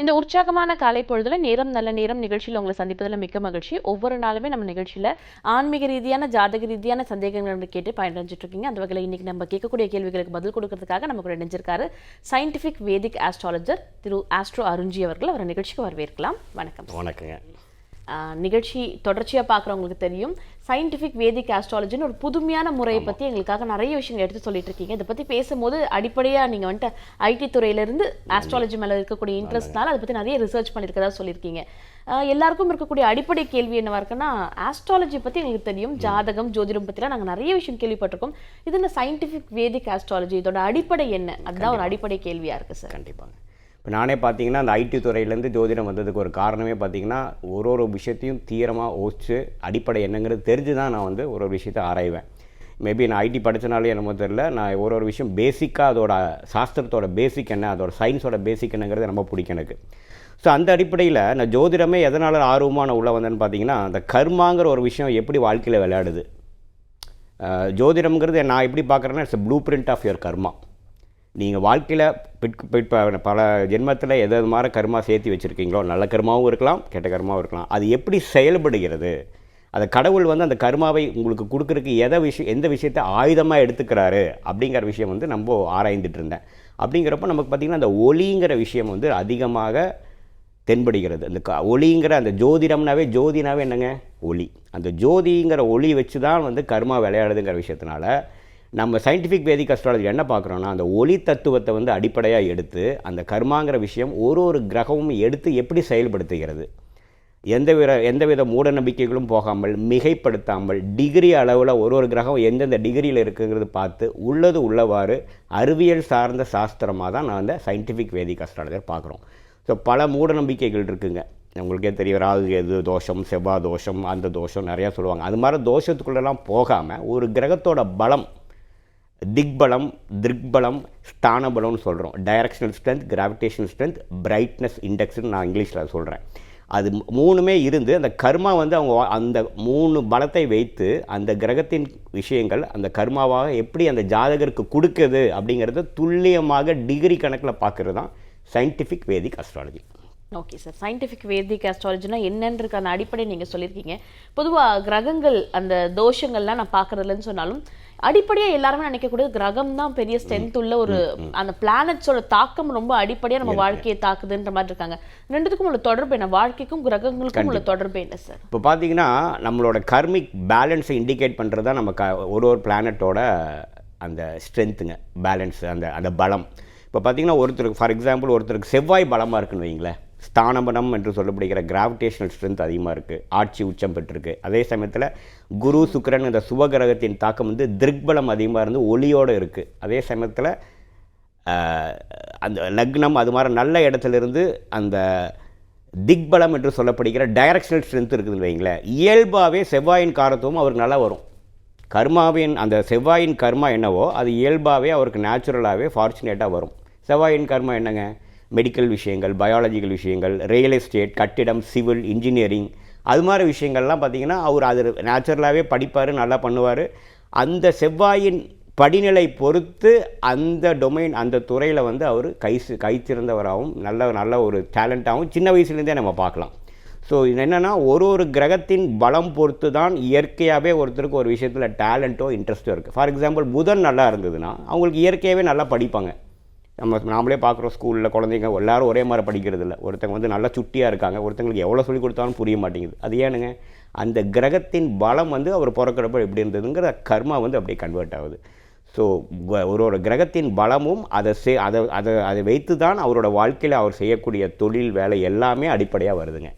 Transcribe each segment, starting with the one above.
இந்த உற்சாகமான காலை பொழுதுல நேரம் நல்ல நேரம் நிகழ்ச்சியில் உங்களை சந்திப்பதில் மிக்க மகிழ்ச்சி. ஒவ்வொரு நாளுமே நம்ம நிகழ்ச்சியில் ஆன்மீக ரீதியான ஜாதக ரீதியான சந்தேகங்கள் கேட்டு பயனடைஞ்சிட்டு இருக்கீங்க. அந்த வகையில் இன்னைக்கு நம்ம கேட்கக்கூடிய கேள்விகளுக்கு பதில் கொடுக்கறதுக்காக நம்ம கூட இணைஞ்சிருக்காரு scientific Vedic astrologer Thiru astro Arunji அவர்கள். அவரை நிகழ்ச்சிக்கு வரவேற்கலாம். வணக்கம். வணக்கங்க. நிகழ்ச்சி தொடர்ச்சியாக பார்க்குறவங்களுக்கு தெரியும். சயின்டிஃபிக் வேதிக் ஆஸ்ட்ராலஜின்னு ஒரு புதுமையான முறையை பற்றி எங்களுக்காக நிறைய விஷயங்கள் எடுத்து சொல்லிட்டு இருக்கீங்க. இதை பற்றி பேசும்போது அடிப்படையாக நீங்கள் வந்துட்டு ஐடி துறையிலேருந்து ஆஸ்ட்ராலஜி மேலே இருக்கக்கூடிய இன்ட்ரெஸ்ட்னால அதை பற்றி நிறைய ரிசர்ச் பண்ணியிருக்கதா சொல்லியிருக்கீங்க. எல்லாருக்கும் இருக்கக்கூடிய அடிப்படை கேள்வி என்னவா இருக்குன்னா ஆஸ்ட்ராலஜி பற்றி எங்களுக்கு தெரியும். ஜாதகம் ஜோதிடம் பற்றிலாம் நாங்கள் நிறைய விஷயம் கேள்விப்பட்டிருக்கோம். இது இந்த சயின்டிஃபிக் வேதிக் ஆஸ்ட்ராலஜி இதோட அடிப்படை என்ன? அதுதான் ஒரு அடிப்படை கேள்வியாக இருக்குது சார் கண்டிப்பாங்க. இப்போ நானே பார்த்தீங்கன்னா அந்த ஐடி துறையிலேருந்து ஜோதிடம் வந்ததுக்கு ஒரு காரணமே பார்த்தீங்கன்னா ஒரு ஒரு விஷயத்தையும் தீரமாக யோசிச்சு அடிப்படை என்னங்கிறது தெரிஞ்சு தான் நான் வந்து ஒரு ஒரு விஷயத்தை ஆராய்வேன். மேபி நான் ஐடி படித்தனாலே என்னமோ தெரில நான் ஒரு ஒரு விஷயம் பேசிக்காக அதோட சாஸ்திரத்தோட பேசிக் என்ன அதோட சயின்ஸோட பேசிக் என்னங்கிறது ரொம்ப பிடிக்கும் எனக்கு. ஸோ அந்த அடிப்படையில் நான் ஜோதிடமே எதனால் ஆர்வமான உள்ள வந்தேன்னு பார்த்தீங்கன்னா அந்த கர்மாங்கிற ஒரு விஷயம் எப்படி வாழ்க்கையில் விளையாடுது? ஜோதிடம்ங்கிறது நான் எப்படி பார்க்குறேன்னா it's blueprint of your karma நீங்கள் வாழ்க்கையில் பல ஜென்மத்தில் எது எது மாதிரி கர்மா சேர்த்து வச்சுருக்கீங்களோ நல்ல கர்மாவும் இருக்கலாம் கெட்ட கர்மாவும் இருக்கலாம். அது எப்படி செயல்படுகிறது? அந்த கடவுள் வந்து அந்த கர்மாவை உங்களுக்கு கொடுக்குறதுக்கு எதை விஷயம் எந்த விஷயத்தை ஆயுதமாக எடுத்துக்கிறாரு? அப்படிங்கிற விஷயம் வந்து நம்ம ஆராய்ந்துட்டு இருந்தேன். அப்படிங்கிறப்ப நமக்கு பார்த்திங்கன்னா அந்த ஒளிங்கிற விஷயம் வந்து அதிகமாக தென்படுகிறது. அந்த க ஒளிங்கிற அந்த ஜோதிடம்னாவே ஜோதினாவே என்னங்க? ஒளி. அந்த ஜோதிங்கிற ஒளி வச்சு தான் வந்து கர்மா விளையாடுதுங்கிற விஷயத்தினால நம்ம சயின்டிஃபிக் வேதிக் அஸ்ட்ராலஜி என்ன பார்க்குறோன்னா அந்த ஒளி தத்துவத்தை வந்து அடிப்படையாக எடுத்து அந்த கர்மாங்கிற விஷயம் ஒரு ஒரு கிரகமும் எடுத்து எப்படி செயல்படுத்துகிறது? எந்தவித எந்தவித மூட நம்பிக்கைகளும் போகாமல் மிகைப்படுத்தாமல் டிகிரி அளவில் ஒரு ஒரு கிரகம் எந்தெந்த டிகிரியில் இருக்குங்கிறது பார்த்து உள்ளது உள்ளவாறு அறிவியல் சார்ந்த சாஸ்திரமாக தான் நான் அந்த சயின்டிஃபிக் வேதிக் அஸ்ட்ராலஜர் பார்க்குறோம். ஸோ பல மூட நம்பிக்கைகள் இருக்குங்க. உங்களுக்கே தெரியும் ராகு எது தோஷம் செவ்வாய் தோஷம் அந்த தோஷம் நிறையா சொல்லுவாங்க. அது மாதிரி தோஷத்துக்குள்ளெல்லாம் போகாமல் ஒரு கிரகத்தோட பலம் திக்பலம் திருக்பலம் ஸ்தானபலம்னு சொல்கிறோம் directional strength gravitational strength brightness இண்டெக்ஸ்னு நான் இங்கிலீஷில் சொல்கிறேன் அது மூணுமே இருந்து அந்த கர்மா வந்து அவங்க அந்த மூணு பலத்தை வைத்து அந்த கிரகத்தின் விஷயங்கள் அந்த கர்மாவாக எப்படி அந்த ஜாதகருக்கு கொடுக்குது அப்படிங்கிறத துல்லியமாக டிகிரி கணக்கில் பார்க்குறது தான் scientific Vedic astrology okay sir. Scientific Vedic ஆஸ்ட்ராலஜினா என்னன்றது அந்த அடிப்படை நீங்க சொல்லியிருக்கீங்க. பொதுவா கிரகங்கள் அந்த தோஷங்கள்லாம் நான் பார்க்கறதுலன்னு சொன்னாலும் அடிப்படையா எல்லாருமே நினைக்கக்கூடியது கிரகம் தான் பெரிய ஸ்ட்ரென்த் உள்ள ஒரு அந்த பிளானட்ஸோட தாக்கம் ரொம்ப அடிப்படையா நம்ம வாழ்க்கையை தாக்குதுன்ற மாதிரி இருக்காங்க. ரெண்டுத்துக்கும் உள்ள தொடர்பு என்ன? வாழ்க்கைக்கும் கிரகங்களுக்கும் உள்ள தொடர்பு என்ன சார்? இப்போ பார்த்தீங்கன்னா நம்மளோட கர்மிக் பேலன்ஸை இண்டிகேட் பண்ணுறது தான் நம்ம க ஒரு ஒரு பிளானட்டோட அந்த ஸ்ட்ரென்த்துங்க பேலன்ஸ் அந்த அந்த பலம். இப்போ பார்த்தீங்கன்னா ஒருத்தருக்கு ஃபார் எக்ஸாம்பிள் ஒருத்தருக்கு செவ்வாய் பலமாக இருக்குன்னு வைங்களேன் ஸ்தானபலம் என்று சொல்லப்படுகிற கிராவிடேஷனல் ஸ்ட்ரென்த் அதிகமாக இருக்குது ஆட்சி உச்சம் பெற்றிருக்கு. அதே சமயத்தில் குரு சுக்கரன் இந்த சுபகிரகத்தின் தாக்கம் வந்து திருக்பலம் அதிகமாக இருந்து ஒளியோடு இருக்குது அதே சமயத்தில் அந்த லக்னம் அது மாதிரி நல்ல இடத்துலேருந்து அந்த திக்பலம் என்று சொல்லப்படுகிற டைரக்ஷனல் ஸ்ட்ரென்த் இருக்குதுன்னு வைங்களேன் இயல்பாகவே செவ்வாயின் காரத்துவம் அவருக்கு நல்லா வரும். கர்மாவின் அந்த செவ்வாயின் கர்மா என்னவோ அது இயல்பாகவே அவருக்கு நேச்சுரலாகவே ஃபார்ச்சுனேட்டாக வரும். செவ்வாயின் கர்மா என்னங்க? மெடிக்கல் விஷயங்கள் பயாலஜிக்கல் விஷயங்கள் ரியல் எஸ்டேட் கட்டிடம் சிவில் இன்ஜினியரிங் அது மாதிரி விஷயங்கள்லாம் பார்த்திங்கன்னா அவர் அது நேச்சுரலாகவே படிப்பார் நல்லா பண்ணுவார். அந்த செவ்வாயின் படிநிலை பொறுத்து அந்த டொமைன் அந்த துறையில் வந்து அவர் கை சி- கை நல்ல நல்ல ஒரு டேலண்ட்டாகவும் சின்ன வயசுலேருந்தே நம்ம பார்க்கலாம். ஸோ இது என்னென்னா ஒரு ஒரு கிரகத்தின் பலம் பொறுத்து தான் இயற்கையாகவே ஒருத்தருக்கு ஒரு விஷயத்தில் டேலண்ட்டோ இன்ட்ரெஸ்ட்டோ இருக்குது ஃபார் எக்ஸாம்பிள் புதன் நல்லா இருந்ததுன்னா அவங்களுக்கு இயற்கையாகவே நல்லா படிப்பாங்க. நம்ம நாமளே பார்க்குறோம் ஸ்கூலில் குழந்தைங்க எல்லாரும் ஒரே மாதிரி படிக்கிறது இல்லை ஒருத்தங்க வந்து நல்லா சுட்டியாக இருக்காங்க. ஒருத்தங்களுக்கு எவ்வளோ சொல்லிக் கொடுத்தாலும் புரிய மாட்டேங்குது. அது ஏனுங்க? அந்த கிரகத்தின் பலம் வந்து அவர் பிறக்கிறப்ப எப்படி இருந்ததுங்கிற கர்மா வந்து அப்படியே கன்வெர்ட் ஆகுது. ஸோ ஒரு ஒரு கிரகத்தின் பலமும் அதை சே அதை அதை அதை வைத்து தான் அவரோட வாழ்க்கையில் அவர் செய்யக்கூடிய தொழில் வேலை எல்லாமே அடிப்படையாக வருதுங்க.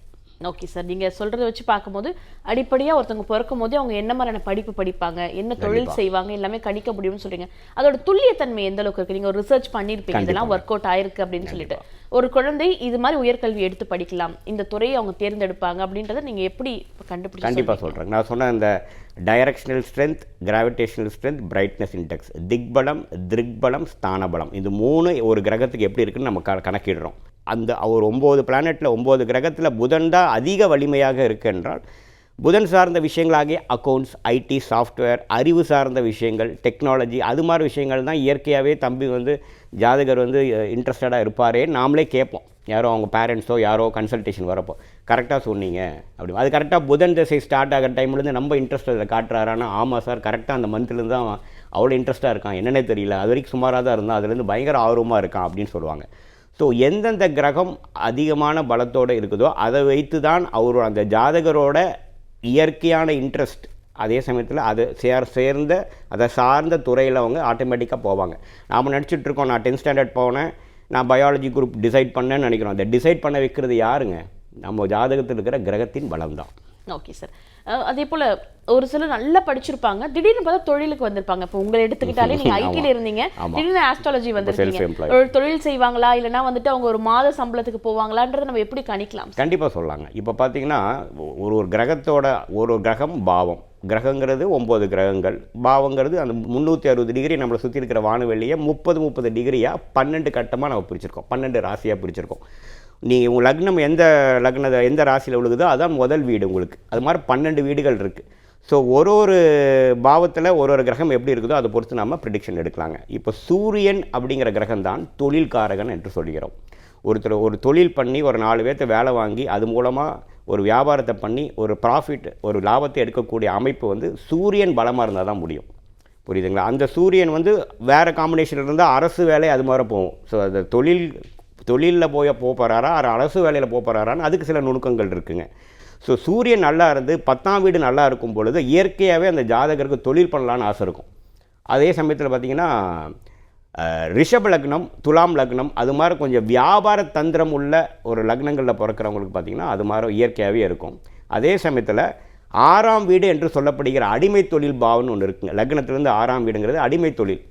Okay sir. நீங்க சொல்றதை வச்சு பார்க்கும்போது அடிப்படையா ஒருத்தவங்க பிறக்கும் போதே அவங்க என்ன மாதிரியான படிப்பு படிப்பாங்க என்ன தொழில் செய்வாங்க எல்லாமே கணிக்க முடியும்னு சொல்றீங்க. அதோட துல்லியத்தன்மை எந்த அளவுக்கு இருக்கு? நீங்க ஒரு ரிசர்ச் பண்ணிருப்பீங்க. இதெல்லாம் ஒர்க் அவுட் ஆயிருக்கு அப்படின்னு சொல்லிட்டு. ஒரு குழந்தை இது மாதிரி உயர்கல்வி எடுத்து படிக்கலாம். இந்த துறையை அவங்க தேர்ந்தெடுப்பாங்க அப்படின்றத நீங்க எப்படி கண்டுபிடிச்சு கண்டிப்பாக சொல்கிறேன் நான் சொன்ன இந்த directional strength gravitational strength brightness index திக்பலம் திருக்பலம் ஸ்தானபலம். இது மூணு ஒரு கிரகத்துக்கு எப்படி இருக்குன்னு நம்ம கணக்கிடுறோம். அந்த ஒரு ஒம்பது பிளானெட்டில் ஒம்பது கிரகத்தில் புதன் தான் அதிக வலிமையாக இருக்கு என்றால் புதன் சார்ந்த விஷயங்களாகிய அக்கௌண்ட்ஸ் ஐடி சாஃப்ட்வேர் அறிவு சார்ந்த விஷயங்கள் டெக்னாலஜி அது மாதிரி விஷயங்கள் தான் இயற்கையாகவே தம்பி வந்து ஜாதகர் வந்து இன்ட்ரெஸ்டடாக இருப்பாரே நாமளே கேட்போம். யாரோ அவங்க பேரண்ட்ஸோ யாரோ கன்சல்டேஷன் வரப்போ. கரெக்டாக சொன்னீங்க. அப்படி. அது கரெக்டாக புதன் திசை ஸ்டார்ட் ஆகிற டைம்லேருந்து நம்ம இன்ட்ரெஸ்ட் அதில் காட்டுறாரானா ஆமாம் சார் கரெக்டாக அந்த மந்த்லேருந்து தான் அவ்வளோ இன்ட்ரெஸ்ட்டாக இருக்கான். என்னென்னே தெரியல. அது வரைக்கும் சுமாராக தான் இருந்தான். அதுலேருந்து பயங்கர ஆர்வமாக இருக்கான் அப்படின்னு சொல்லுவாங்க. ஸோ எந்தெந்த கிரகம் அதிகமான பலத்தோடு இருக்குதோ அதை வைத்து தான் அவர் அந்த ஜாதகரோட இயற்கையான இன்ட்ரெஸ்ட் அதே சமயத்தில் அது சேர் சேர்ந்த அதை சார்ந்த துறையில் அவங்க ஆட்டோமேட்டிக்காக போவாங்க. நாம் நினச்சிட்டு இருக்கோம் நான் டென்த் ஸ்டாண்டர்ட் போனேன் நான் பயாலஜி குரூப் டிசைட் பண்ணேன்னு நினைக்கிறோம். அதை டிசைட் பண்ண வைக்கிறது யாருங்க? நம்ம ஜாதகத்தில் இருக்கிற கிரகத்தின் பலம் தான். ஓகே சார் அதே போல ஒரு சிலர் நல்லா படிச்சிருப்பாங்க. திடீர்னு பார்த்தா தொழிலுக்கு வந்திருப்பாங்க. இப்போ உங்களை எடுத்துக்கிட்டாலே நீங்க ஐடில இருந்தீங்க. திடீர்னு ஆஸ்ட்ராலஜி வந்திருக்கீங்க. ஒரு தொழில் செய்வாங்களா? இல்லைன்னா வந்துட்டு அவங்க ஒரு மாத சம்பளத்துக்கு போவாங்களான்றதை நம்ம எப்படி கணிக்கலாம்? கண்டிப்பாக சொல்லலாங்க இப்போ பார்த்தீங்கன்னா ஒரு ஒரு கிரகத்தோட ஒரு ஒரு கிரகம் பாவம். கிரகங்கிறது ஒம்பது கிரகங்கள். பாவங்கிறது அந்த முந்நூற்றி அறுபது டிகிரி நம்மளை சுற்றி இருக்கிற வானவெளியை முப்பது முப்பது டிகிரியாக பன்னெண்டு கட்டமாக நம்ம பிரிச்சிருக்கோம். பன்னெண்டு ராசியாக பிரிச்சிருக்கோம். நீங்கள் உங்கள் லக்னம் எந்த லக்னத்தை எந்த ராசியில் விழுகுதோ அதான் முதல் வீடு உங்களுக்கு. அது மாதிரி பன்னெண்டு வீடுகள் இருக்குது ஸோ ஒரு ஒரு பாவத்தில் ஒரு ஒரு கிரகம் எப்படி இருக்குதோ அதை பொறுத்து நம்ம ப்ரிடிக்ஷன் எடுக்கலாங்க. இப்போ சூரியன் அப்படிங்கிற கிரகம் தான் தொழில்காரகன் என்று சொல்கிறோம். ஒருத்தர் ஒரு தொழில் பண்ணி ஒரு நாலு பேர்த்த வேலை வாங்கி அது மூலமாக ஒரு வியாபாரத்தை பண்ணி ஒரு ப்ராஃபிட் ஒரு லாபத்தை எடுக்கக்கூடிய அமைப்பு வந்து சூரியன் பலமாக இருந்தால் தான் முடியும். புரியுதுங்களா? அந்த சூரியன் வந்து வேறு காம்பினேஷன் இருந்தால் அரசு வேலை அது மாதிரி போகும். ஸோ அந்த தொழில் தொழிலில் போய் போக போகிறாரா அரசு வேலையில் போக போகிறாரான்னு அதுக்கு சில நுணுக்கங்கள் இருக்குங்க. ஸோ சூரியன் நல்லா இருந்து பத்தாம் வீடு நல்லா இருக்கும் பொழுது இயற்கையாகவே அந்த ஜாதகருக்கு தொழில் பண்ணலான்னு ஆசை இருக்கும். அதே சமயத்தில் பார்த்தீங்கன்னா ரிஷப் ரிஷப லக்னம் துலாம் லக்னம் அது மாதிரி கொஞ்சம் வியாபார தந்திரம் உள்ள ஒரு லக்னங்களில் பிறக்கிறவங்களுக்கு பார்த்தீங்கன்னா அது மாதிரி இயற்கையாகவே இருக்கும். அதே சமயத்தில் ஆறாம் வீடு என்று சொல்லப்படுகிற அடிமை தொழில் பாவம்னு ஒன்று இருக்குங்க. லக்னத்துலேருந்து ஆறாம் வீடுங்கிறது அடிமை தொழில்.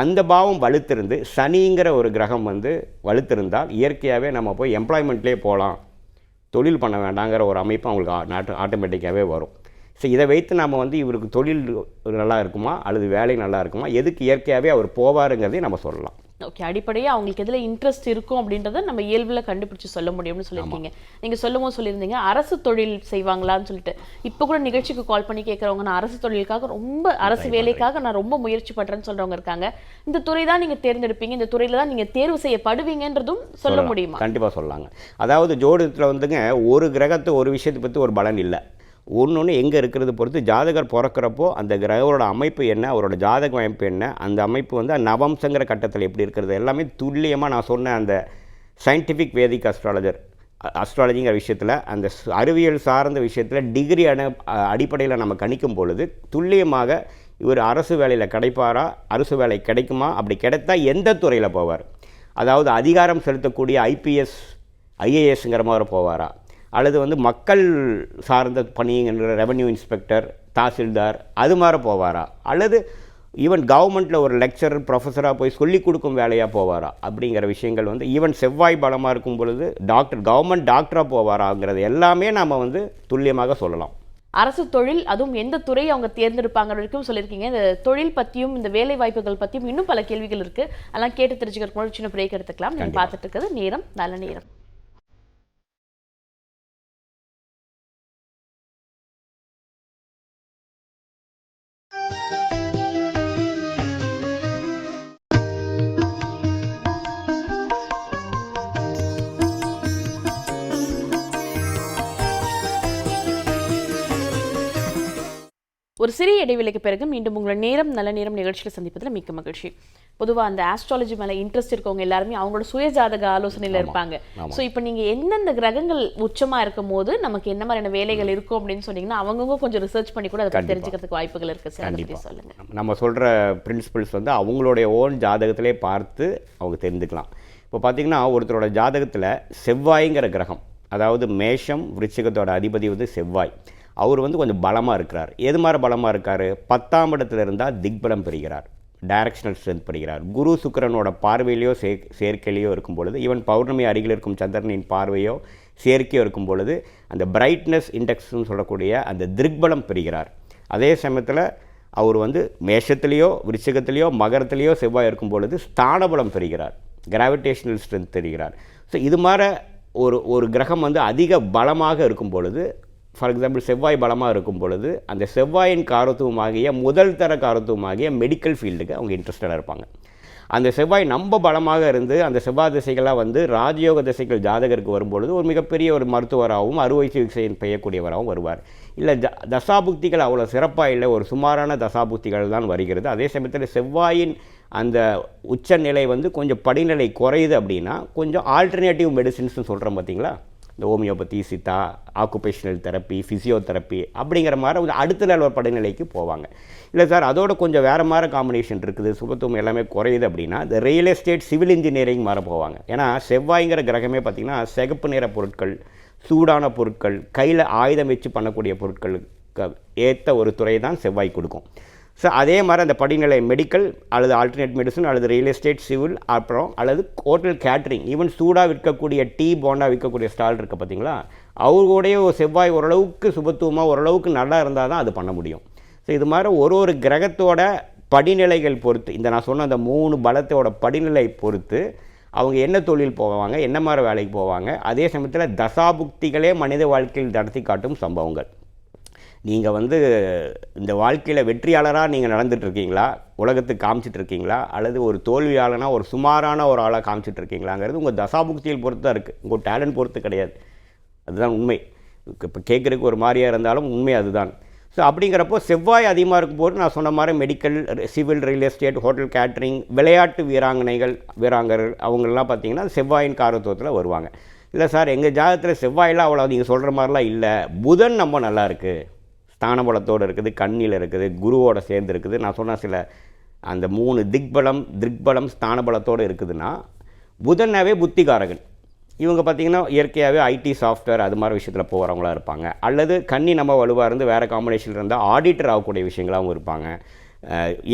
அந்த பாவம் வலுத்திருந்து சனிங்கிற ஒரு கிரகம் வந்து வலுத்திருந்தால் இயற்கையாகவே நம்ம போய் எம்ப்ளாய்மெண்ட்லேயே போகலாம் தொழில் பண்ண வேண்டாங்கிற ஒரு அமைப்பு அவங்களுக்கு நாட்டு ஆட்டோமேட்டிக்காகவே வரும். ஸோ இதை வைத்து நம்ம வந்து இவருக்கு தொழில் நல்லா இருக்குமா? அல்லது வேலை நல்லா இருக்குமா? எதுக்கு இயற்கையாகவே அவர் போவாருங்கிறதையும் நம்ம சொல்லலாம். ஓகே அடிப்படையா அவங்களுக்கு எதுல இன்ட்ரெஸ்ட் இருக்கும் அப்படின்றத நம்ம இயல்புல கண்டுபிடிச்சு சொல்ல முடியும்னு சொல்லியிருக்கீங்க. நீங்க சொல்லும் போது சொல்லியிருந்தீங்க அரசு தொழில் செய்வாங்களான்னு சொல்லிட்டு. இப்போ கூட நிகழ்ச்சிக்கு கால் பண்ணி கேட்கறவங்க நான் அரசு தொழிலுக்காக ரொம்ப அரசு வேலைக்காக நான் ரொம்ப முயற்சி பண்றேன்னு சொல்றவங்க இருக்காங்க. இந்த துறை தான் நீங்க தேர்ந்தெடுப்பீங்க இந்த துறையில தான் நீங்க தேர்வு செய்யப்படுவீங்கன்றதும் சொல்ல முடியுமா? கண்டிப்பாக சொல்லலாங்க. அதாவது ஜோதிடத்தில் வந்துங்க ஒரு கிரகத்தை ஒரு விஷயத்தை பற்றி ஒரு பலன் இல்லை. ஒன்று ஒன்று எங்கே இருக்கிறது பொறுத்து ஜாதகர் பிறக்கிறப்போ அந்த கிரகரோட அமைப்பு என்ன அவரோட ஜாதக அமைப்பு என்ன அந்த அமைப்பு வந்து நவம்சங்கிற கட்டத்தில் எப்படி இருக்கிறது எல்லாமே துல்லியமாக நான் சொன்ன அந்த சயின்டிஃபிக் வேதிக் அஸ்ட்ராலஜர் அஸ்ட்ராலஜிங்கிற விஷயத்தில் அந்த அறிவியல் சார்ந்த விஷயத்தில் டிகிரி அட அடிப்படையில் நம்ம கணிக்கும் பொழுது துல்லியமாக இவர் அரசு வேலையில் கிடைப்பாரா அரசு வேலை கிடைக்குமா அப்படி கிடைத்தா எந்த துறையில் போவார்? அதாவது அதிகாரம் செலுத்தக்கூடிய ஐபிஎஸ் ஐஏஎஸ்ங்கிற மாதிரி போவாரா? அல்லது வந்து மக்கள் சார்ந்த பணிங்கிற ரெவென்யூ இன்ஸ்பெக்டர் தாசில்தார் அது மாதிரி போவாரா? அல்லது ஈவன் கவர்மெண்ட்டில் ஒரு லெக்சரர் ப்ரொஃபஸராக போய் சொல்லிக் கொடுக்கும் வேலையாக போவாரா? அப்படிங்கிற விஷயங்கள் வந்து ஈவன் செவ்வாய் பலமாக இருக்கும் பொழுது டாக்டர் கவர்மெண்ட் டாக்டராக போவாராங்கிறது எல்லாமே நாம் வந்து துல்லியமாக சொல்லலாம். அரசு தொழில் அதுவும் எந்த துறை அவங்க தேர்ந்தெடுப்பாங்க வரைக்கும் சொல்லியிருக்கீங்க. இந்த தொழில் பத்தியும் இந்த வேலை வாய்ப்புகள் பத்தியும் இன்னும் பல கேள்விகள் இருக்கு. அதெல்லாம் கேட்டு தெரிஞ்சுக்கிறதுக்கு சின்ன பிரேக் எடுத்துக்கலாம். நீங்க பார்த்துட்டு இருக்கிறது நேரம் நல்ல நேரம். ஒரு சிறிய இடைவெளிக்கு பிறகு மீண்டும் உங்களை நேரம் நல்ல நேரம் நிகழ்ச்சியில் சந்திப்பதில் மிக்க மகிழ்ச்சி. பொதுவாக அந்த ஆஸ்ட்ராலஜி மேலே இன்ட்ரெஸ்ட் இருக்கவங்க எல்லாருமே அவங்களோட சுயஜாதக ஆலோசனையில் இருப்பாங்க. ஸோ இப்போ நீங்கள் எந்தெந்த கிரகங்கள் உச்சமா இருக்கும் போது நமக்கு என்ன மாதிரியான வேலைகள் இருக்கும் அப்படின்னு சொன்னீங்கன்னா அவங்கவுங்க கொஞ்சம் ரிசர்ச் பண்ணி கூட அதை தெரிஞ்சுக்கிறதுக்கு வாய்ப்புகள் இருக்கு சார். அதை பத்தி சொல்லுங்க. நம்ம சொல்கிற பிரின்சிபல்ஸ் வந்து அவங்களுடைய ஓன் ஜாதகத்திலே பார்த்து அவங்க தெரிஞ்சுக்கலாம். இப்போ பார்த்தீங்கன்னா ஒருத்தரோட ஜாதகத்தில் செவ்வாய்ங்கிற கிரகம் அதாவது மேஷம் விருச்சிகத்தோட அதிபதி வந்து செவ்வாய். அவர் வந்து கொஞ்சம் பலமாக இருக்கிறார். எது மாதிரி பலமாக இருக்கார்? பத்தாம் இடத்துல இருந்தால் திக்பலம் பெறுகிறார். டைரக்ஷனல் ஸ்ட்ரென்த் பெறுகிறார். குரு சுக்கரனோட பார்வையிலையோ சே சேர்க்கையிலையோ இருக்கும் பொழுது ஈவன் பௌர்ணமி அருகில் இருக்கும் சந்திரனின் பார்வையோ சேர்க்கையோ இருக்கும் பொழுது அந்த பிரைட்னஸ் இண்டெக்ஸ்னு சொல்லக்கூடிய அந்த திக்பலம் பெறுகிறார். அதே சமயத்தில் அவர் வந்து மேஷத்துலேயோ விருச்சிகத்திலேயோ மகரத்துலேயோ செவ்வாய் இருக்கும் பொழுது ஸ்தானபலம் பெறுகிறார். கிராவிடேஷனல் ஸ்ட்ரென்த் தெரிகிறார் ஸோ இது மாதிரி ஒரு ஒரு கிரகம் வந்து அதிக பலமாக இருக்கும் பொழுது ஃபார் எக்ஸாம்பிள் செவ்வாய் பலமாக இருக்கும் பொழுது அந்த செவ்வாயின் காரத்துவமாகிய முதல் தர காரத்துவமாகிய மெடிக்கல் ஃபீல்டுக்கு அவங்க இன்ட்ரெஸ்டடாக இருப்பாங்க. அந்த செவ்வாய் ரொம்ப பலமாக இருந்து அந்த செவ்வாய் திசைகளாக வந்து ராஜயோக திசைகள் ஜாதகருக்கு வரும்பொழுது ஒரு மிகப்பெரிய ஒரு மருத்துவராகவும் அறுவை சிகிச்சையின் பெய்யக்கூடியவராகவும் வருவார். இல்லை த தசாபுக்திகள் அவ்வளோ சிறப்பாக இல்லை ஒரு சுமாரான தசாபுக்திகள் தான் வருகிறது. அதே சமயத்தில் செவ்வாயின் அந்த உச்சநிலை வந்து கொஞ்சம் படிநிலை குறையுது அப்படின்னா கொஞ்சம் ஆல்டர்னேட்டிவ் மெடிசின்ஸ்னு சொல்கிறோம் பார்த்தீங்களா இந்த homeopathy Siddha occupational therapy physiotherapy அப்படிங்கிற மாதிரி ஒரு அடுத்த லெவல் படைநிலைக்கு போவாங்க. இல்லை சார் அதோட கொஞ்சம் வேறு மாதிரி காம்பினேஷன் இருக்குது சுபத்துவம் எல்லாமே குறையுது அப்படின்னா இந்த ரியல் எஸ்டேட் சிவில் இன்ஜினியரிங் மாற போவாங்க. ஏன்னா செவ்வாய்ங்கிற கிரகமே பார்த்திங்கன்னா சிகப்பு நிற பொருட்கள் சூடான பொருட்கள் கையில் ஆயுதம் வச்சு பண்ணக்கூடிய பொருட்களுக்கு ஏற்ற ஒரு துறை தான் செவ்வாய் கொடுக்கும். ஸோ அதே மாதிரி அந்த படிநிலை மெடிக்கல் அல்லது ஆல்டர்னேட் மெடிசன் அல்லது ரியல் எஸ்டேட் சிவில் அப்புறம் அல்லது ஹோட்டல் கேட்ரிங் ஈவன் சூடாக விற்கக்கூடிய டீ போண்டா விற்கக்கூடிய ஸ்டால் இருக்குது பார்த்தீங்களா? அவர்களுடைய ஒரு செவ்வாய் ஓரளவுக்கு சுபத்துவமாக ஓரளவுக்கு நல்லா இருந்தால் தான் அது பண்ண முடியும். ஸோ இது மாதிரி ஒரு ஒரு கிரகத்தோட படிநிலைகள் பொறுத்து இந்த நான் சொன்ன அந்த மூணு பலத்தோட படிநிலை பொறுத்து அவங்க என்ன தொழில் போவாங்க என்ன மாதிரி வேலைக்கு போவாங்க அதே சமயத்தில் தசாபுக்திகளே மனித வாழ்க்கையில் நடத்தி காட்டும் சம்பவங்கள். நீங்கள் வந்து இந்த வாழ்க்கையில் வெற்றியாளராக நீங்கள் நடந்துகிட்ருக்கீங்களா உலகத்துக்கு காமிச்சிட்ருக்கீங்களா அல்லது ஒரு தோல்வியாளனா ஒரு சுமாரான ஒரு ஆளாக காமிச்சிட்ருக்கீங்களாங்கிறது உங்கள் தசாபுக்தியில் பொறுத்து தான் இருக்குது உங்கள் டேலண்ட் பொறுத்து கிடையாது. அதுதான் உண்மை. இப்போ கேட்குறதுக்கு ஒரு மாதிரியாக இருந்தாலும் உண்மை அதுதான். ஸோ அப்படிங்கிறப்போ செவ்வாய் அதிகமாக இருக்கும்போது நான் சொன்ன மாதிரி medical civil real estate hotel catering விளையாட்டு வீராங்கனைகள் வீராங்கர்கள் அவங்களெலாம் பார்த்திங்கன்னா செவ்வாயின் காரத்துவத்தில் வருவாங்க. இல்லை சார் எங்கள் ஜாதகத்தில் செவ்வாயெல்லாம் அவ்வளோ நீங்கள் சொல்கிற மாதிரிலாம் இல்லை. புதன் நம்ம நல்லா இருக்குது ஸ்தானபலத்தோடு இருக்குது கண்ணியில் இருக்குது குருவோட சேர்ந்து இருக்குது. நான் சொன்ன சில அந்த மூணு திக்பலம் திக்பலம் ஸ்தானபலத்தோடு இருக்குதுன்னா புதனாவே புத்திகாரகன். இவங்க பார்த்திங்கன்னா இயற்கையாகவே ஐடி சாஃப்ட்வேர் அது மாதிரி விஷயத்தில் போகிறவங்களா இருப்பாங்க. அல்லது கண்ணி நம்ம வலுவாக இருந்து வேறு காம்பினேஷனில் இருந்தால் ஆடிட்டர் ஆகக்கூடிய விஷயங்களாகவும் இருப்பாங்க.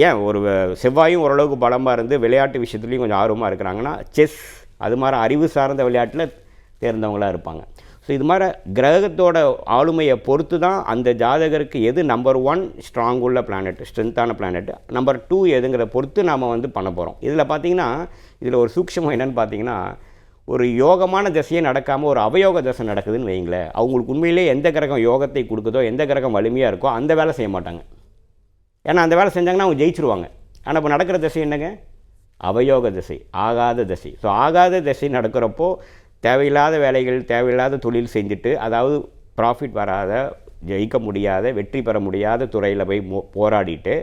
ஏன் ஒரு செவ்வாயும் ஓரளவுக்கு பலமாக இருந்து விளையாட்டு விஷயத்துலையும் கொஞ்சம் ஆர்வமாக இருக்கிறாங்கன்னா செஸ் அது மாதிரி அறிவு சார்ந்த விளையாட்டில் தேர்ந்தவங்களாக இருப்பாங்க. ஸோ இது மாதிரி கிரகத்தோட ஆளுமையை பொறுத்து தான் அந்த ஜாதகருக்கு எது நம்பர் ஒன் ஸ்ட்ராங் உள்ள பிளானட் ஸ்ட்ரென்த்தான பிளானட் நம்பர் டூ எதுங்கிறத பொறுத்து நாம் வந்து பண்ண போகிறோம் இதில் பார்த்தீங்கன்னா இதில் ஒரு சூக்ஷமம் என்னன்னு பார்த்தீங்கன்னா ஒரு யோகமான திசையே நடக்காமல் ஒரு அவயோக தசை நடக்குதுன்னு வைங்களேன் அவங்களுக்கு உண்மையிலே எந்த கிரகம் யோகத்தை கொடுக்குதோ எந்த கிரகம் வலிமையாக இருக்கோ அந்த வேலை செய்ய மாட்டாங்க. ஏன்னா அந்த வேலை செஞ்சாங்கன்னா அவங்க ஜெயிச்சிருவாங்க. ஆனால் இப்போ நடக்கிற திசை என்னங்க? அவயோக திசை ஆகாத திசை. ஸோ ஆகாத திசை நடக்கிறப்போ தேவையில்லாத வேலைகள் தேவையில்லாத தொழில் செஞ்சுட்டு அதாவது ப்ராஃபிட் வராத ஜெயிக்க முடியாத வெற்றி பெற முடியாத துறையில் போய் மோ போராடிட்டு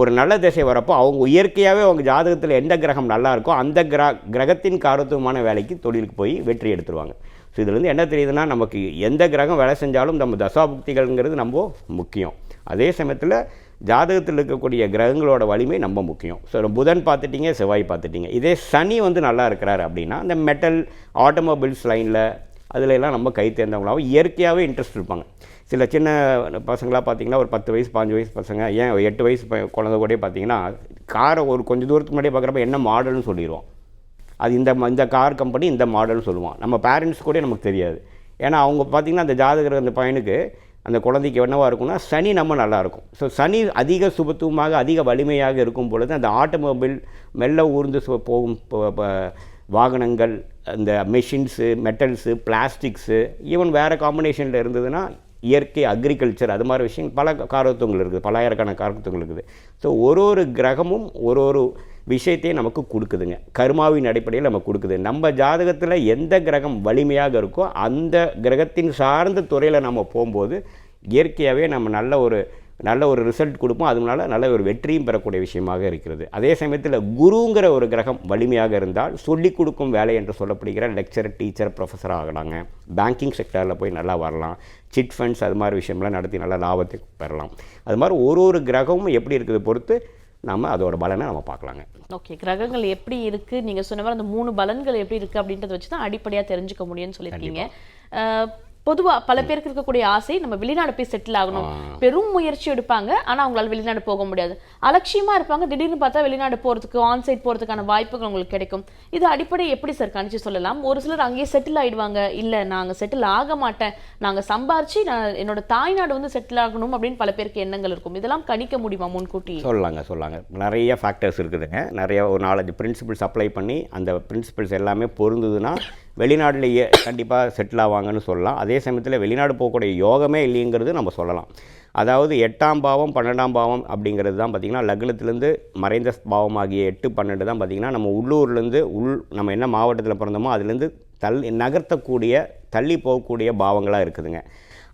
ஒரு நல்ல திசை வரப்போ அவங்க இயற்கையாகவே அவங்க ஜாதகத்தில் எந்த கிரகம் நல்லா இருக்கோ அந்த கிர கிரகத்தின் காரத்துவமான வேலைக்கு தொழிலுக்கு போய் வெற்றி எடுத்துருவாங்க. ஸோ இதுலேருந்து என்ன தெரியுதுன்னா நமக்கு எந்த கிரகம் வேலை செஞ்சாலும் நம்ம தசாபுக்திகள்ங்கிறது நம்ம முக்கியம். அதே சமயத்தில் ஜாதகத்தில் இருக்கக்கூடிய கிரகங்களோட வலிமை ரொம்ப முக்கியம். ஸோ புதன் பார்த்துட்டீங்க செவ்வாய் பார்த்துட்டீங்க. இதே சனி வந்து நல்லா இருக்கிறாரு அப்படின்னா இந்த மெட்டல் ஆட்டோமொபைல்ஸ் லைனில் அதில் எல்லாம் நம்ம கை தேர்ந்தவங்களாகவும் இயற்கையாகவே இன்ட்ரெஸ்ட் இருப்பாங்க. சில சின்ன பசங்களாக பார்த்தீங்கன்னா ஒரு பத்து வயசு பாஞ்சு வயசு பசங்க ஏன் எட்டு வயசு குழந்தை கூட பார்த்தீங்கன்னா காரை ஒரு கொஞ்சம் தூரத்துக்கு முன்னாடியே பார்க்குறப்ப என்ன மாடல்னு சொல்லிடுவோம் அது இந்த ம- இந்த கார் கம்பெனி இந்த மாடல்னு சொல்லுவான். நம்ம பேரண்ட்ஸ் கூட நமக்கு தெரியாது. ஏன்னா அவங்க பார்த்திங்கன்னா அந்த ஜாதகர் அந்த பையனுக்கு அந்த குழந்தைக்கு என்னவாக இருக்கும்னா சனி நம்ம நல்லாயிருக்கும் ஸோ சனி அதிக சுபத்துவமாக அதிக வலிமையாக இருக்கும் பொழுது அந்த ஆட்டோமொபைல் மெல்ல ஊர்ந்து சு- போகும் வாகனங்கள் அந்த மெஷின்ஸு மெட்டல்ஸு பிளாஸ்டிக்ஸு ஈவன் வேறு காம்பினேஷனில் இருந்ததுன்னா இயற்கை அக்ரிகல்ச்சர் அது மாதிரி விஷயங்கள் பல காரத்துவங்கள் இருக்குது பலாயிரக்கான காரத்துவங்கள் இருக்குது. ஸோ ஒரு ஒரு கிரகமும் ஒரு ஒரு விஷயத்தையும் நமக்கு கொடுக்குதுங்க. கர்மாவின் அடிப்படையில் நமக்கு கொடுக்குது. நம்ம ஜாதகத்தில் எந்த கிரகம் வலிமையாக இருக்கோ அந்த கிரகத்தின் சார்ந்த துறையில் நம்ம போகும்போது இயற்கையாகவே நம்ம நல்ல ஒரு நல்ல ஒரு ரிசல்ட் கொடுப்போம். அதனால நல்ல ஒரு வெற்றியும் பெறக்கூடிய விஷயமாக இருக்கிறது. அதே சமயத்தில் குருங்கிற ஒரு கிரகம் வலிமையாக இருந்தால் சொல்லிக் கொடுக்கும் வேலை என்று சொல்லப்படுகிற லெக்சர் டீச்சர் ப்ரொஃபஸர் ஆகலாங்க. பேங்கிங் செக்டரில் போய் நல்லா வரலாம். சிட் ஃபண்ட்ஸ் அது மாதிரி விஷயம்லாம் நடத்தி நல்ல லாபத்தை பெறலாம். அது மாதிரி ஒரு ஒரு கிரகமும் எப்படி இருக்குது பொறுத்து நம்ம அதோட பலனை நம்ம பார்க்கலாங்க ஓகே கிரகங்கள் எப்படி இருக்கு? நீங்க சொன்ன மாதிரி அந்த மூணு பலன்கள் எப்படி இருக்கு அப்படின்றத வச்சு தான் அடிப்படையா தெரிஞ்சுக்க முடியும்னு சொல்லியிருக்கீங்க அஹ், பொதுவா பல பேருக்கு இருக்கக்கூடிய ஆசை நம்ம வெளிநாடு போய் செட்டில் ஆகணும். பெரும் முயற்சி எடுப்பாங்க. ஆனா அவங்களால வெளிநாடு போக முடியாது. அலட்சியமா இருப்பாங்க. திடீர்னு பார்த்தா வெளிநாடு போறதுக்கு ஆன்சைட் போறதுக்கான வாய்ப்புகள் உங்களுக்கு கிடைக்கும். இது அடிப்படை எப்படி சார் கணிச்சு சொல்லலாம்? ஒரு சிலர் அங்கேயே செட்டில் ஆயிடுவாங்க. இல்ல நாங்க செட்டில் ஆக மாட்டேன். நாங்க சம்பாரிச்சு நான் என்னோட தாய்நாடு வந்து செட்டில் ஆகணும் அப்படின்னு பல பேருக்கு எண்ணங்கள் இருக்கும். இதெல்லாம் கணிக்க முடியுமா முன்கூட்டி? சொல்லலாங்க சொல்லலாங்க. நிறைய ஃபேக்டர்ஸ் இருக்குதுங்க. நிறைய ஒரு நாலஞ்சு பிரின்சிபிள்ஸ் அப்ளை பண்ணி அந்த பிரின்சிபிள்ஸ் எல்லாமே பொருந்துதுன்னா வெளிநாட்டிலேயே கண்டிப்பாக செட்டில் ஆவாங்கன்னு சொல்லலாம். அதே சமயத்தில் வெளிநாடு போகக்கூடிய யோகமே இல்லைங்கிறது நம்ம சொல்லலாம். அதாவது எட்டாம் பாவம் பன்னெண்டாம் பாவம் அப்படிங்கிறது தான் பார்த்திங்கன்னா லக்னத்துலேருந்து மறைந்த பாவமாகிய எட்டு பன்னெண்டு தான் பார்த்திங்கன்னா நம்ம உள்ளூர்லேருந்து உள் நம்ம என்ன மாவட்டத்தில் பிறந்தோமோ அதுலேருந்து தள்ளி நகர்த்தக்கூடிய தள்ளி போகக்கூடிய பாவங்களாக இருக்குதுங்க.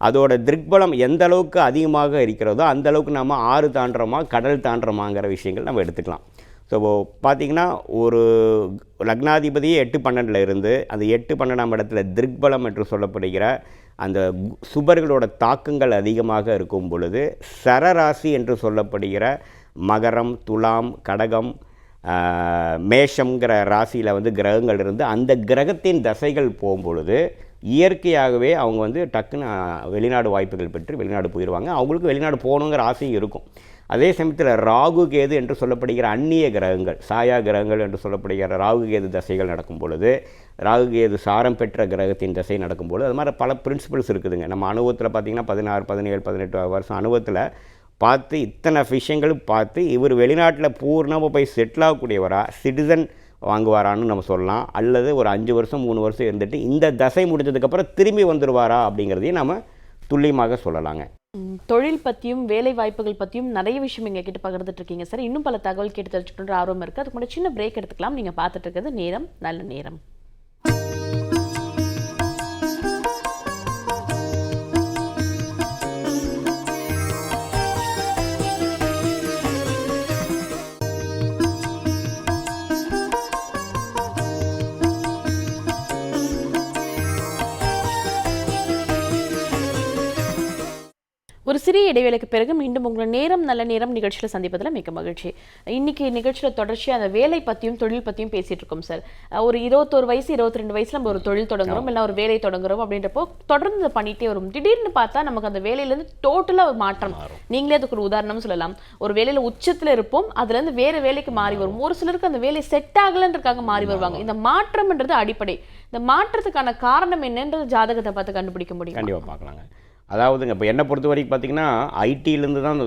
அதோட திருக்பலம் எந்த அளவுக்கு அதிகமாக இருக்கிறதோ அந்த அளவுக்கு நம்ம ஆறு தாண்டுறோமா கடல் தாண்டுறோமாங்கிற விஷயங்கள் நம்ம எடுத்துக்கலாம். ஸோ பார்த்திங்கன்னா ஒரு லக்னாதிபதியே எட்டு பன்னெண்டில் இருந்து அந்த எட்டு பன்னெண்டாம் இடத்துல திருக்பலம் என்று சொல்லப்படுகிற அந்த சுபர்களோட தாக்கங்கள் அதிகமாக இருக்கும் பொழுது சரராசி என்று சொல்லப்படுகிற மகரம் துலாம் கடகம் மேஷங்கிற மேஷம்ங்கிற ராசியில் வந்து கிரகங்கள் இருந்து அந்த கிரகத்தின் தசைகள் போகும்பொழுது இயற்கையாகவே அவங்க வந்து டக்குன்னு வெளிநாடு வாய்ப்புகள் பெற்று வெளிநாடு போயிடுவாங்க அவங்களுக்கு வெளிநாடு போகணுங்கிற ஆசையும் இருக்கும். அதே சமயத்தில் ராகு கேது என்று சொல்லப்படுகிற அந்நிய கிரகங்கள் சாயா கிரகங்கள் என்று சொல்லப்படுகிற ராகு கேது தசைகள் நடக்கும் பொழுது ராகு கேது சாரம் பெற்ற கிரகத்தின் தசை நடக்கும் பொழுது அது மாதிரி பல பிரின்சிபல்ஸ் இருக்குதுங்க. நம்ம அனுபவத்தில் பார்த்தீங்கன்னா பதினாறு பதினேழு பதினெட்டு வருஷம் அனுபவத்தில் பார்த்து இத்தனை விஷயங்களும் பார்த்து இவர் வெளிநாட்டில் பூர்ணமாக போய் செட்டில் ஆகக்கூடியவராக சிட்டிசன் வாங்குவாரான்னு நம்ம சொல்லலாம். அல்லது ஒரு அஞ்சு வருஷம் மூணு வருஷம் இருந்துட்டு இந்த தசை முடிஞ்சதுக்கப்புறம் திரும்பி வந்துடுவாரா அப்படிங்கிறதையும் நம்ம துல்லியமாக சொல்லலாங்க. தொழில் பத்தியும் வேலை வாய்ப்புகள் பத்தியும் நிறைய விஷயம் எங்கள் கிட்ட பகிர்ந்துட்டு இருக்கீங்க சார். இன்னும் பல தகவல் கேட்டு தெரிஞ்சுக்கணுன்ற ஆர்வம் இருக்கு. அதுக்கு முன்னாடி சின்ன பிரேக் எடுத்துக்கலாம். நீங்க பார்த்துட்டு இருக்கிறது நேரம். நல்ல நேரம். ஒரு சிறிய இடைவேளைக்கு பிறகு மீண்டும் உங்களை நேரம் நல்ல நேரம் நிகழ்ச்சியில் சந்திப்பதில் மிக்க மகிழ்ச்சி. இன்னைக்கு நிகழ்ச்சியில் தொடர்ச்சியாக அந்த வேலை பற்றியும் தொழில் பற்றியும் பேசிட்டு இருக்கோம் சார். ஒரு இருபத்தோரு வயசு இருபத்தி ரெண்டு வயசுல நம்ம ஒரு தொழில் தொடங்குறோம் இல்லை ஒரு வேலை தொடங்குறோம் அப்படின்றப்போ தொடர்ந்து இதை பண்ணிட்டே வரும். திடீர்னு பார்த்தா நமக்கு அந்த வேலையிலேருந்து டோட்டலாக ஒரு மாற்றம். நீங்களே அதுக்கு ஒரு உதாரணம் சொல்லலாம். ஒரு வேலையில உச்சத்துல இருப்போம் அதுல இருந்து வேற வேலைக்கு மாறி வரும். ஒரு சிலருக்கு அந்த வேலை செட் ஆகலன்றதுக்காக மாறி வருவாங்க. இந்த மாற்றம்ன்றது அடிப்படை. இந்த மாற்றத்துக்கான காரணம் என்னன்றது ஜாதகத்தை பார்த்து கண்டுபிடிக்க முடியும்? கண்டிப்பாக பார்க்கலாங்க. அதாவதுங்க இப்போ என்னை பொறுத்த வரைக்கும் பார்த்தீங்கன்னா ஐடியிலேருந்து தான்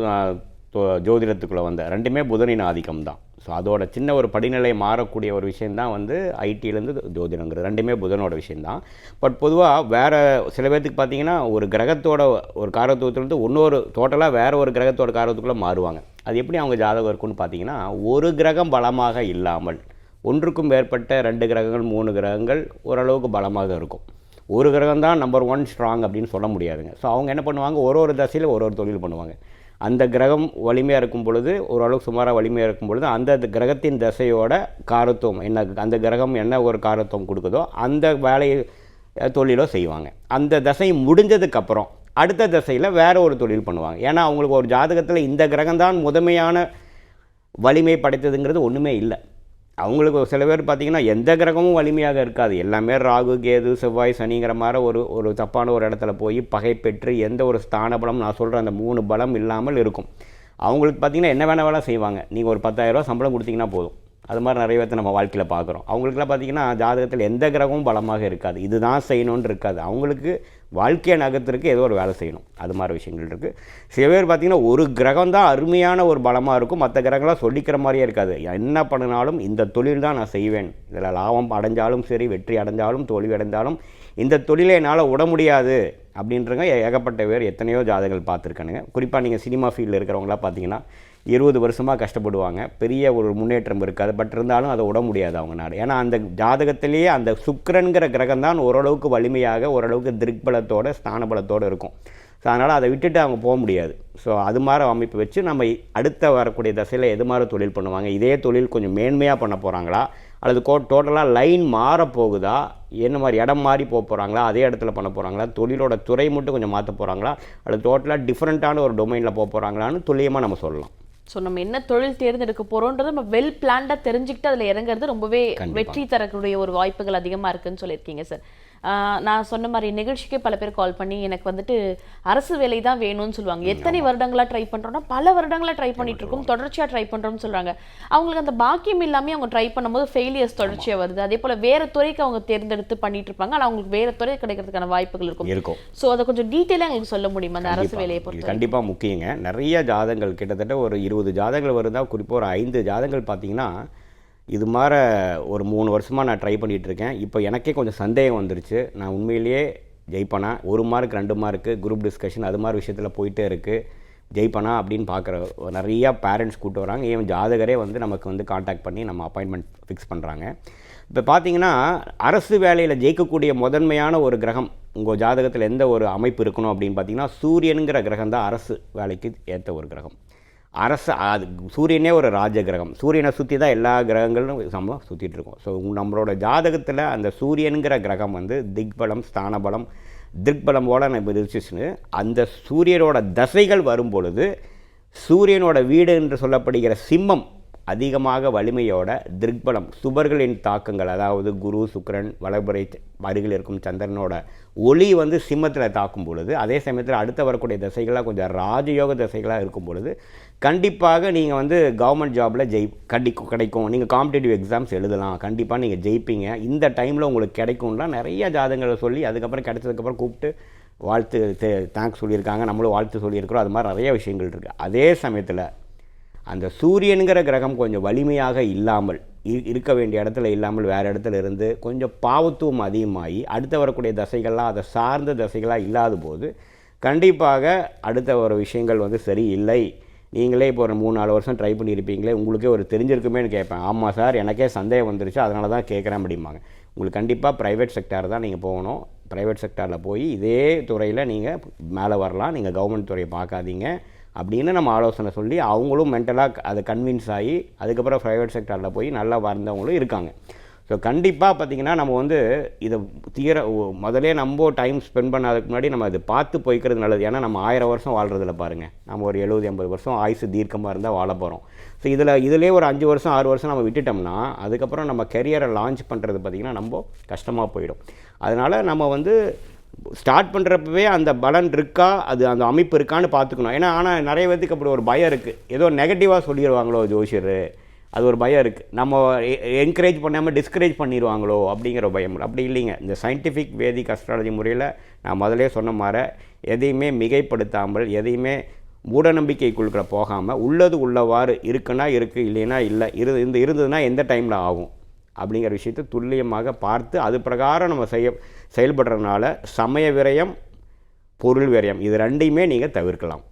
ஜோதிடத்துக்குள்ளே வந்தேன் ரெண்டுமே புதனின் ஆதிக்கம் தான். ஸோ அதோட சின்ன ஒரு படிநிலை மாறக்கூடிய ஒரு விஷயந்தான் வந்து ஐடியிலேருந்து ஜோதிடங்கிறது ரெண்டுமே புதனோட விஷயந்தான் பட் பொதுவாக வேறு சில பேர்த்துக்கு பார்த்தீங்கன்னா ஒரு கிரகத்தோட ஒரு காரத்துவத்திலிருந்து இன்னொரு டோட்டலாக வேறு ஒரு கிரகத்தோட காரத்துக்குள்ளே மாறுவாங்க. அது எப்படி அவங்க ஜாதகம் இருக்குன்னு பார்த்தீங்கன்னா ஒரு கிரகம் பலமாக இல்லாமல் ஒன்றுக்கும் மேற்பட்ட ரெண்டு கிரகங்கள் மூணு கிரகங்கள் ஓரளவுக்கு பலமாக இருக்கும். ஒரு கிரகம் தான் நம்பர் ஒன் ஸ்ட்ராங் அப்படின்னு சொல்ல முடியாதுங்க. ஸோ அவங்க என்ன பண்ணுவாங்க? ஒரு ஒரு தசையில் ஒரு ஒரு தொழில் பண்ணுவாங்க. அந்த கிரகம் வலிமையாக இருக்கும் பொழுது ஓரளவுக்கு சுமாராக வலிமையாக இருக்கும் பொழுது அந்த கிரகத்தின் தசையோட காரத்துவம் என்ன அந்த கிரகம் என்ன ஒரு காரத்துவம் கொடுக்குதோ அந்த வேலையை தொழிலோ செய்வாங்க. அந்த தசை முடிஞ்சதுக்கப்புறம் அடுத்த தசையில் வேறு ஒரு தொழில் பண்ணுவாங்க. ஏன்னா அவங்களுக்கு ஒரு ஜாதகத்தில் இந்த கிரகம்தான் முதன்மையான வலிமை படைத்ததுங்கிறது ஒன்றுமே இல்லை. அவங்களுக்கு சில பேர் பார்த்தீங்கன்னா எந்த கிரகமும் வலிமையாக இருக்காது. எல்லாமே ராகு கேது செவ்வாய் சனிங்கிற மாதிரி ஒரு ஒரு தப்பான ஒரு இடத்துல போய் பகை பெற்று எந்த ஒரு ஸ்தான பலம் நான் சொல்கிற அந்த மூணு பலம் இல்லாமல் இருக்கும். அவங்களுக்கு பார்த்தீங்கன்னா என்ன வேணால் வேலை செய்வாங்க. நீங்கள் ஒரு பத்தாயிரரூவா சம்பளம் கொடுத்தீங்கன்னா போதும். அது மாதிரி நிறைய பேர்த்த நம்ம வாழ்க்கையில் பார்க்குறோம். அவங்களுக்குலாம் பார்த்தீங்கன்னா ஜாதகத்தில் எந்த கிரகமும் பலமாக இருக்காது. இதுதான் செய்யணும்னு இருக்காது. அவங்களுக்கு வாழ்க்கையை நகர்த்துறதுக்கு ஏதோ ஒரு வேலை செய்யணும். அது மாதிரி விஷயங்கள் இருக்குது சில பேர் பார்த்தீங்கன்னா ஒரு கிரகம் தான் அருமையான ஒரு பலமாக இருக்கும். மற்ற கிரகங்களாம் சொல்லிக்கிற மாதிரியே இருக்காது. என்ன பண்ணினாலும் இந்த தொழில் தான் நான் செய்வேன். இதில் லாபம் அடைஞ்சாலும் சரி வெற்றி அடைஞ்சாலும் தோல்வி அடைஞ்சாலும் இந்த தொழிலை என்னால் விட முடியாது அப்படின்றங்க ஏகப்பட்ட பேர் எத்தனையோ ஜாதகங்கள் பார்த்துருக்கானுங்க. குறிப்பாக நீங்கள் சினிமா ஃபீல்டில் இருக்கிறவங்களாம் பார்த்தீங்கன்னா இருபது வருஷமாக கஷ்டப்படுவாங்க. பெரிய ஒரு முன்னேற்றம் இருக்காது. பட் இருந்தாலும் அதை விட முடியாது அவங்க நாடு. ஏன்னா அந்த ஜாதகத்திலேயே அந்த சுக்கிரன்கிற கிரகம் தான் ஓரளவுக்கு வலிமையாக ஓரளவுக்கு திருக்பலத்தோட ஸ்தான பலத்தோடு இருக்கும். ஸோ அதனால் அதை விட்டுட்டு அவங்க போக முடியாது. ஸோ அது மாதிரி அமைப்பு வச்சு நம்ம அடுத்த வரக்கூடிய தசையில் எது மாதிரி தொழில் பண்ணுவாங்க? இதே தொழில் கொஞ்சம் மேன்மையாக பண்ண போகிறாங்களா அல்லது கோ டோட்டலாக லைன் மாற போகுதா? என்ன மாதிரி இடம் மாறி போக போகிறாங்களா அதே இடத்துல பண்ண போகிறாங்களா தொழிலோட துறை மட்டும் கொஞ்சம் மாற்ற போகிறாங்களா அல்லது டோட்டலாக டிஃப்ரெண்ட்டான ஒரு டொமைனில் போக போகிறாங்களான்னு துல்லியமாக நம்ம சொல்லலாம். ஸோ நம்ம என்ன தொழில் தேர்ந்தெடுக்க போறோம்ன்றது நம்ம வெல் பிளான்டா தெரிஞ்சுக்கிட்டு அதுல இறங்குறது ரொம்பவே. வெற்றி தரக்கூடிய ஒரு வாய்ப்புகள் அதிகமா இருக்குன்னு சொல்லியிருக்கீங்க சார் நான் சொன்ன மாதிரி நிகழ்ச்சிக்கே பல பேர் கால் பண்ணி எனக்கு வந்துட்டு அரசு வேலை தான் வேணும்னு சொல்லுவாங்க. எத்தனை வருடங்களா ட்ரை பண்றோம்னா பல வருடங்களா ட்ரை பண்ணிட்டு இருக்கோம் தொடர்ச்சியா ட்ரை பண்றோம்னு சொல்றாங்க. அவங்களுக்கு அந்த பாக்கியம் இல்லாம அவங்க ட்ரை பண்ணும்போது ஃபெயிலியர்ஸ் தொடர்ச்சியா வருது. அதே போல வேற துறைக்கு அவங்க தேர்ந்தெடுத்து பண்ணிட்டு இருப்பாங்க ஆனா அவங்களுக்கு வேற துறை கிடைக்கிறதுக்கான வாய்ப்புகள் இருக்கும். இருக்கும். சோ அதை கொஞ்சம் டீட்டெயிலாக எங்களுக்கு சொல்ல முடியுமா? அந்த அரசு வேலையை பொறுத்து கண்டிப்பாக முக்கியங்க. நிறைய ஜாதகங்கள் கிட்டத்தட்ட ஒரு இருபது ஜாதகங்கள் வருதா? குறிப்பாக ஒரு ஐந்து ஜாதகங்கள் பார்த்தீங்கன்னா இது மாதிரி ஒரு மூணு வருஷமாக நான் ட்ரை பண்ணிகிட்டு இருக்கேன் இப்போ எனக்கே கொஞ்சம் சந்தேகம் வந்துருச்சு. நான் உண்மையிலேயே ஜெயிப்பேனா? ஒரு மார்க் ரெண்டு மார்க்கு குரூப் டிஸ்கஷன் அது மாதிரி விஷயத்தில் போயிட்டே இருக்குது ஜெயிப்பனா அப்படின்னு பார்க்குற நிறையா பேரண்ட்ஸ் கூட்டு வராங்க. ஏன் ஜாதகரே வந்து நமக்கு வந்து காண்டாக்ட் பண்ணி நம்ம அப்பாயின்மெண்ட் ஃபிக்ஸ் பண்ணுறாங்க இப்போ பார்த்தீங்கன்னா அரசு வேலையில் ஜெயிக்கக்கூடிய முதன்மையான ஒரு கிரகம் உங்கள் ஜாதகத்தில் எந்த ஒரு அமைப்பு இருக்கணும் அப்படின்னு பார்த்தீங்கன்னா சூரியனுங்கிற கிரகம் தான் அரசு வேலைக்கு ஏற்ற ஒரு கிரகம். அரசு அது சூரியனே ஒரு ராஜ கிரகம் சூரியனை சுற்றி தான் எல்லா கிரகங்களும் நம்ம சுற்றிட்டு இருக்கோம். ஸோ நம்மளோட ஜாதகத்தில் அந்த சூரியனுங்கிற கிரகம் வந்து திக்பலம் ஸ்தானபலம் திக்பலம் போல நம்ம இருந்துச்சுன்னு அந்த சூரியனோட தசைகள் வரும் பொழுது சூரியனோட வீடு என்று சொல்லப்படுகிற சிம்மம் அதிகமாக வலிமையோட திக்பலம் சுபர்களின் தாக்கங்கள் அதாவது குரு சுக்கரன் வளபுரை அருகில் இருக்கும் சந்திரனோட ஒளி வந்து சிம்மத்தில் தாக்கும் பொழுது அதே சமயத்தில் அடுத்து வரக்கூடிய திசைகளாக கொஞ்சம் ராஜயோக திசைகளாக இருக்கும் பொழுது கண்டிப்பாக நீங்கள் வந்து கவர்மெண்ட் ஜாபில் ஜெய் கண்டிக்கும் கிடைக்கும். நீங்கள் காம்படிட்டிவ் எக்ஸாம்ஸ் எழுதலாம். கண்டிப்பாக நீங்கள் ஜெயிப்பீங்க. இந்த டைமில் உங்களுக்கு கிடைக்கும்லாம் நிறைய ஜாதகங்களை சொல்லி அதுக்கப்புறம் கிடைச்சதுக்கப்புறம் கூப்பிட்டு வாழ்த்து தேங்க்ஸ் சொல்லியிருக்காங்க. நம்மளும் வாழ்த்து சொல்லியிருக்கிறோம். அது மாதிரி நிறைய விஷயங்கள் இருக்குது அதே சமயத்தில் அந்த சூரியனுங்கிற கிரகம் கொஞ்சம் வலிமையாக இல்லாமல் இ- இருக்க வேண்டிய இடத்துல இல்லாமல் வேறு இடத்துல இருந்து கொஞ்சம் பாவத்துவம் அதிகமாகி அடுத்து வரக்கூடிய தசைகள்லாம் அதை சார்ந்த தசைகளாக இல்லாத போது கண்டிப்பாக அடுத்த ஒரு விஷயங்கள் வந்து சரியில்லை. நீங்களே இப்போ ஒரு மூணு நாலு வருஷம் ட்ரை பண்ணியிருப்பீங்களே உங்களுக்கே ஒரு தெரிஞ்சிருக்குமேன்னு கேட்பேன். ஆமாம் சார் எனக்கே சந்தேகம் வந்துருச்சு அதனால தான் கேட்குறேன் அப்படிம்பாங்க. உங்களுக்கு கண்டிப்பாக ப்ரைவேட் செக்டார் தான் நீங்கள் போகணும். ப்ரைவேட் செக்டாரில் போய் இதே துறையில் நீங்கள் மேலே வரலாம். நீங்கள் கவர்மெண்ட் துறையை பார்க்காதீங்க. அப்படின்னு நம்ம ஆலோசனை சொல்லி அவங்களும் மென்டலாக அதை கன்வின்ஸ் ஆகி அதுக்கப்புறம் ப்ரைவேட் செக்டாரில் போய் நல்லா வந்தவங்களும் இருக்காங்க. ஸோ கண்டிப்பாக பார்த்தீங்கன்னா நம்ம வந்து இதை தீர முதலே நம்ம டைம் ஸ்பெண்ட் பண்ணாததுக்கு முன்னாடி நம்ம அதை பார்த்து போய்க்கிறது நல்லது. ஏன்னா நம்ம ஆயிரம் வருஷம் வாழ்கிறதுல பாருங்கள் நம்ம ஒரு எழுபது எண்பது வருஷம் ஆயுசு தீர்க்கமாக இருந்தால் வாழ போகிறோம் ஸோ இதில் இதிலே ஒரு அஞ்சு வருஷம் ஆறு வருஷம் நம்ம விட்டுட்டோம்னா அதுக்கப்புறம் நம்ம கெரியரை லான்ச் பண்ணுறது பார்த்திங்கன்னா ரொம்ப கஷ்டமாக போயிடும். அதனால் நம்ம வந்து ஸ்டார்ட் பண்ணுறப்பவே அந்த பலன் இருக்கா? அது அந்த அமைப்பு இருக்கான்னு பார்த்துக்கணும். ஏன்னா ஆனால் நிறைய பேத்துக்கு அப்படி ஒரு பயம் இருக்குது ஏதோ நெகட்டிவாக சொல்லிடுவாங்களோ ஜோஷியர் அது ஒரு பயம் இருக்குது நம்ம என்கரேஜ் பண்ணாமல் டிஸ்கரேஜ் பண்ணிடுவாங்களோ அப்படிங்கிற பயம் அப்படி இல்லைங்க. இந்த சயின்டிஃபிக் வேதிக் அஸ்ட்ராலஜி முறையில் நான் முதலே சொன்ன மாதிரி எதையுமே மிகைப்படுத்தாமல் எதையுமே மூடநம்பிக்கைக்குள்கிற போகாமல் உள்ளது உள்ளவாறு இருக்குன்னா இருக்குது இல்லைன்னா இல்லை. இரு இந்த இருந்ததுன்னா எந்த டைமில் ஆகும்? அப்படிங்கிற விஷயத்தை துல்லியமாக பார்த்து அது பிரகாரம் நம்ம செய்ய செயல்படுறதுனால சமய விரயம் பொருள் விரயம் இது ரெண்டையுமே நீங்கள் தவிர்க்கலாம்.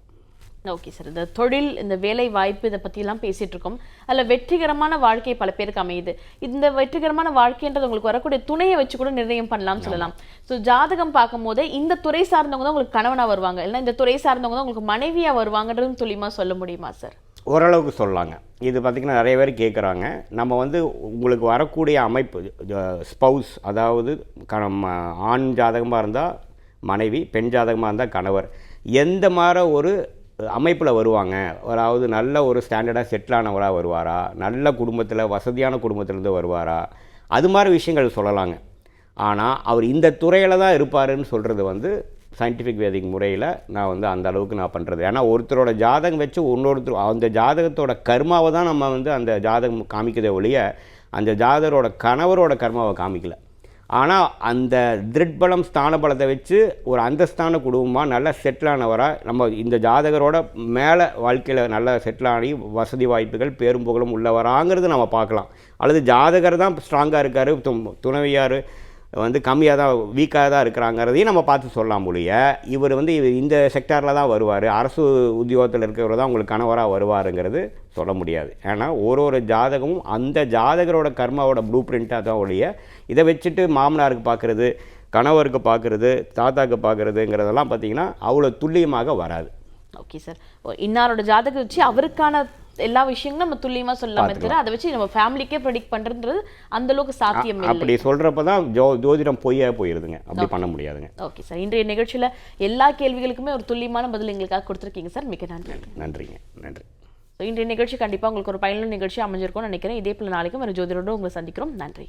Okay sir. இந்த தொழில் இந்த வேலை வாய்ப்பு இதை பற்றிலாம் பேசிட்டு இருக்கோம் அதில் வெற்றிகரமான வாழ்க்கை பல பேருக்கு அமையுது. இந்த வெற்றிகரமான வாழ்க்கைன்றது உங்களுக்கு வரக்கூடிய துணையை வச்சு கூட நிர்ணயம் பண்ணலாம்னு சொல்லலாம். ஸோ ஜாதகம் பார்க்கும்போதே இந்த துறை சார்ந்தவங்க தான் உங்களுக்கு கணவனாக வருவாங்க. இல்லைன்னா இந்த துறை சார்ந்தவங்க தான் உங்களுக்கு மனைவியாக வருவாங்கன்றதும் துல்லியமா சொல்ல முடியுமா சார்? ஓரளவுக்கு சொல்லலாங்க இது பார்த்திங்கன்னா நிறைய பேர் கேட்குறாங்க நம்ம வந்து உங்களுக்கு வரக்கூடிய அமைப்பு ஸ்பௌஸ் அதாவது க ம- ஆண் ஜாதகமாக இருந்தால் மனைவி பெண் ஜாதகமாக இருந்தால் கணவர். எந்த மாதிரி ஒரு அமைப்பில் வருவாங்க? அதாவது நல்ல ஒரு ஸ்டாண்டர்டாக செட்டில் ஆனவராக வருவாரா? நல்ல குடும்பத்தில் வசதியான குடும்பத்திலேருந்து வருவாரா? அது மாதிரி விஷயங்கள் சொல்லலாங்க. ஆனால் அவர் இந்த துறையில் தான் இருப்பாருன்னு சொல்கிறது வந்து சயின்டிஃபிக் வேதிக் முறையில் நான் வந்து அந்த அளவுக்கு நான் பண்ணுறது ஏன்னா ஒருத்தரோட ஜாதகம் வச்சு இன்னொருத்தர் அந்த ஜாதகத்தோட கர்மாவை தான் நம்ம வந்து அந்த ஜாதகம் காமிக்கிறதே ஒழிய அந்த ஜாதகரோட கணவரோட கர்மாவை காமிக்கல. ஆனால் அந்த திருட்பலம் ஸ்தான பலத்தை வச்சு ஒரு அந்தஸ்தான குடும்பமாக நல்லா செட்டில் ஆனவராக நம்ம இந்த ஜாதகரோட மேலே வாழ்க்கையில் நல்லா செட்டில் ஆகி வசதி வாய்ப்புகள் பேரும் புகழும் உள்ளவராங்கிறது நம்ம பார்க்கலாம். அல்லது ஜாதகர் தான் ஸ்ட்ராங்காக இருக்கார் துணைவியார் வந்து கம்மியாக தான் வீக்காக தான் இருக்கிறாங்கிறதையும் நம்ம பார்த்து சொல்லலாம் ஒழிய இவர் வந்து இவர் இந்த செக்டாரில் தான் வருவார். அரசு உத்தியோகத்தில் இருக்கிறவர் தான் உங்களுக்கு கணவராக வருவாருங்கிறது சொல்ல முடியாது. ஏன்னா ஒரு ஒரு ஜாதகமும் அந்த ஜாதகரோட கர்மாவோட ப்ளூ பிரிண்ட்டாக தான் ஒழிய இதை வச்சுட்டு மாமனாருக்கு பார்க்குறது கணவருக்கு பார்க்குறது தாத்தாக்கு பார்க்குறதுங்கிறதெல்லாம் பார்த்தீங்கன்னா அவ்வளோ துல்லியமாக வராது. ஓகே சார் இன்னாரோட ஜாதகம் வச்சு அவருக்கான எல்லா விஷயங்களும் நம்ம துல்லியமா சொல்லலாமே தவிர அதை வச்சு நம்ம ஃபேமிலிக்கே ப்ரெடிக்ட் பண்றதுன்றது அந்த அளவுக்கு சாத்தியம் அப்படி சொல்கிறப்ப தான் ஜோ ஜோதிடம் பொய்யா போயிடுதுங்க அப்படி பண்ண முடியாதுங்க. ஓகே சார் இன்றைய நிகழ்ச்சியில எல்லா கேள்விகளுக்குமே ஒரு துல்லியமான பதில் எங்களுக்காக கொடுத்துருக்கீங்க சார் மிக்க நன்றி. நன்றிங்க. நன்றி. ஸோ இன்றைய நிகழ்ச்சி கண்டிப்பா உங்களுக்கு ஒரு பயனுள்ள நிகழ்ச்சி அமைஞ்சிருக்கும்னு நினைக்கிறேன். இதே போல நாளைக்கும் ஒரு ஜோதிடரோடு உங்களை சந்திக்கிறோம். நன்றி.